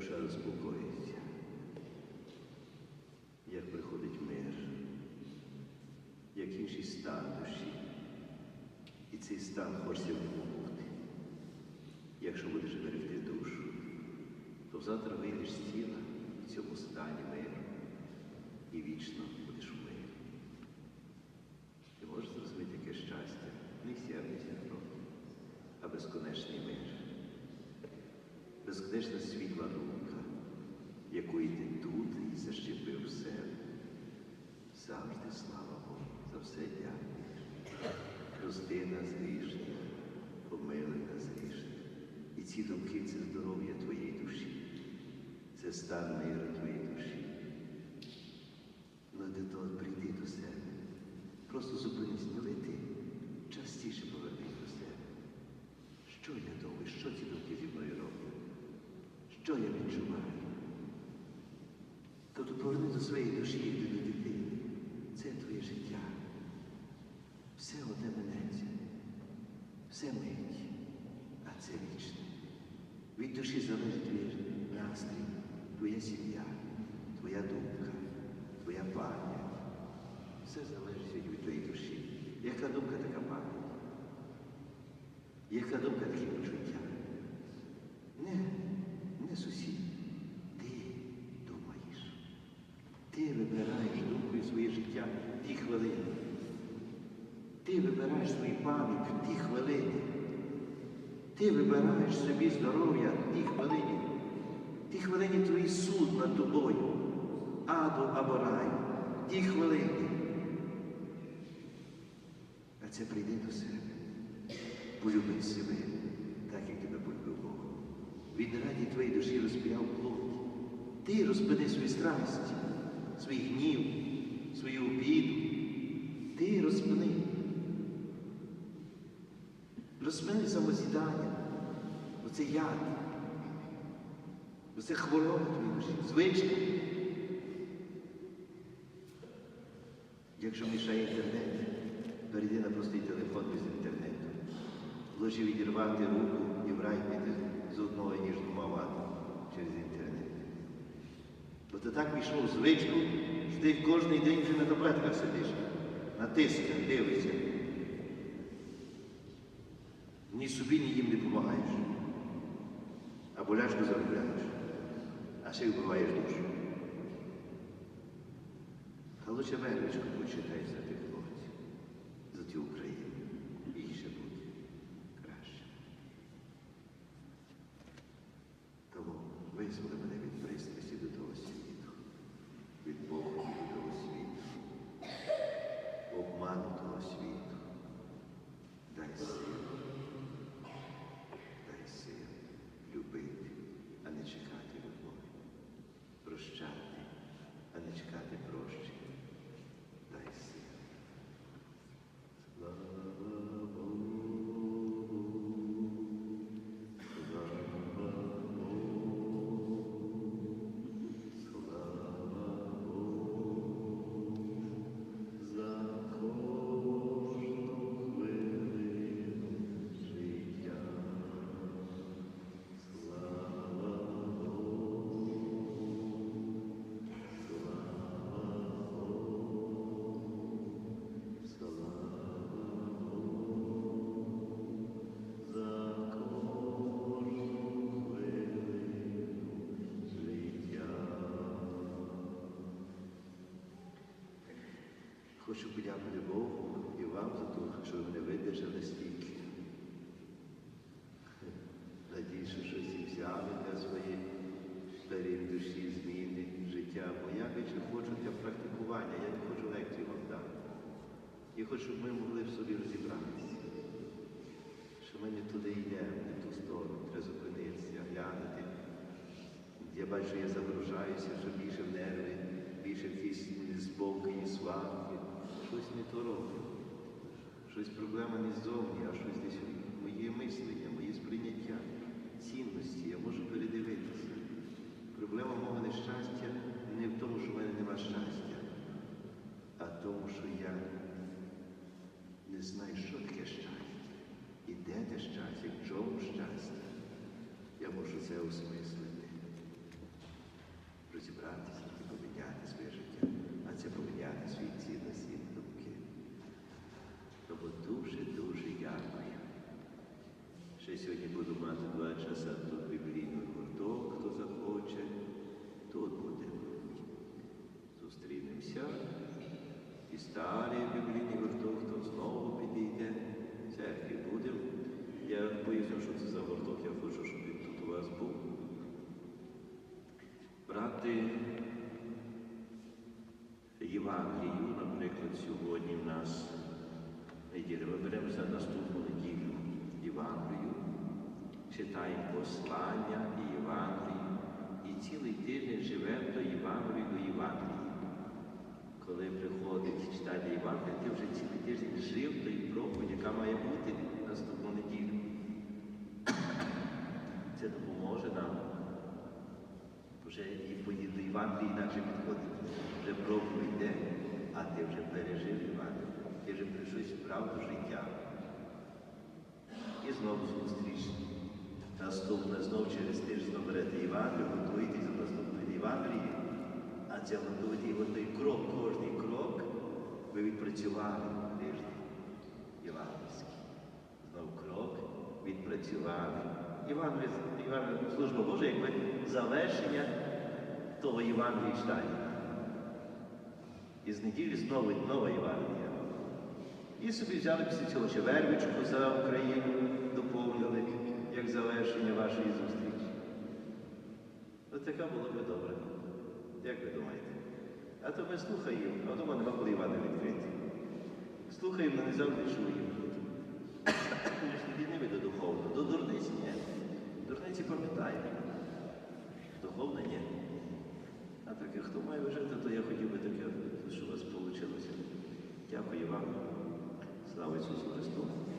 душа розпокоїться, як приходить мир, як інший стан душі. І цей стан хочеться вмовити. Якщо будеш берегти душу, то завтра вийдеш з тіла в цьому стані миру і вічно будеш у мирі. Ти можеш зрозуміти яке щастя, не трохи, а безконечний мир, безконечна світла думка, якої ти тут і защепив себе. Завжди слава Богу, за все дякуєш. Прости нас грішних, помили нас грішних. І ці думки це здоров'я твоєї душі, це стан миру твоєї душі. Ну, для того прийди до себе. Просто зупинись, не лети. Частіше повернись до себе. Що я думаю, що ці думки зі мною роблять? Що я відчуваю? Тобто поверни до своєї душі, до дитини. Це твоє життя. Все одне минеться. Все мить, а це вічне. Від душі залежить твій настрій, твоя сім'я, твоя думка, твоя пам'ять. Все залежить від твоєї душі. Яка думка, така пам'ять. Яка думка, такі почуття. Не, сусід. Ти думаєш. Ти вибираєш думкою своє життя в ті хвилини. Ти вибираєш свою пам'ять в ті хвилини. Ти вибираєш собі здоров'я в ті хвилині. В ті хвилині твій суд над тобою, аду або раю. В ті хвилини. А це прийди до себе. Полюби себе, так як тебе полюбив Бог. Він раді твоїй душі розп'яв плоть. Ти розпини свої страсті, свій гнів, свою обіду. Ти розпини. Розпини самозідання. Оце яд. Оце хвороба твоєї душі, звичка. Якщо мішає інтернет, перейди на простий телефон без інтернету. Лучше відірвати руку і в рай піти з ніж двома через інтернет. Бо ти так в звичку, що ти кожен день вже на таблетках сидиш, на тисках дивишся. Ні собі, ні їм не допомагаєш. А болячку заробляєш, а ще вбиваєш душу. А лучше вервичку почитай за тих хлопців, за цю Україну. の通し Хочу подякувати Богу і вам за те, що ви мене видержали стільки. Надію, що щось і взяли для своєї старої душі, зміни, життя. Бо я більше хочу для практикування, я не хочу лекцію вам дати. Я хочу, щоб ми могли в собі розібратися. Що ми не туди йдемо, не ту сторону, треба зупинитися, глянути. Я бачу, я загружаюся, що більше в нерви, більше в якісь спокої, сварки. Щось не то роблю. Щось проблема не ззовні, а щось десь моє мислення, моє сприйняття, цінності. Я можу передивитися. Проблема мого нещастя не в тому, що в мене нема щастя, а в тому, що я не знаю, що таке щастя. І де те щастя, в чому щастя. Я можу це осмислити. розібратися і поміняти своє життя, а це поміняти свої цінності і думки. Тому дуже-дуже дякую. Ще сьогодні буду мати два часа тут біблійний гурток, хто захоче. Тут будемо. Зустрінемося. І старий біблійний гурток, хто знову підійде. В церкві будемо. Я поясню, що це за гурток, я хочу, щоб він тут у вас був. Брати Євангелію, наприклад, сьогодні в нас неділя. Ми беремо за наступну неділю Євангелію, читаємо послання і Євангелію, і цілий тиждень живемо до Євангелії, до Євангелії. Коли приходить читання Євангелія, ти вже цілий тиждень жив тої проповіді, яка має бути наступну неділю. Це допоможе нам вже і до Євангелії інакше підходить. Вже проповідь йде, а ти вже пережив Євангелію. Ти вже прийшов справду життя. І знову зустріч. Наступне знов через тиждень берете Євангелію, готуєтесь до наступної Євангелії. А це готуєте і той крок, кожний крок ви відпрацювали тиждень євангельський. Знов крок відпрацювали. Євангелія, служба Божа, якби завершення того Євангелія читання. І з неділі знову нова Євангелія. І собі взяли після цього ще вервичку за Україну, завершення вашої зустрічі. Ось така було би добре. Як ви думаєте? А то ми слухаємо, а вдома нема коли Івана відкрити. Слухаємо, але не завжди чуємо. Ми ж не війни до духовного. До дурниці ні. Дурниці пам'ятаємо. Духовне ні. А таке, хто має вижити, то я хотів би таке, що у вас вийшло. Дякую вам. Слава Ісусу Христу!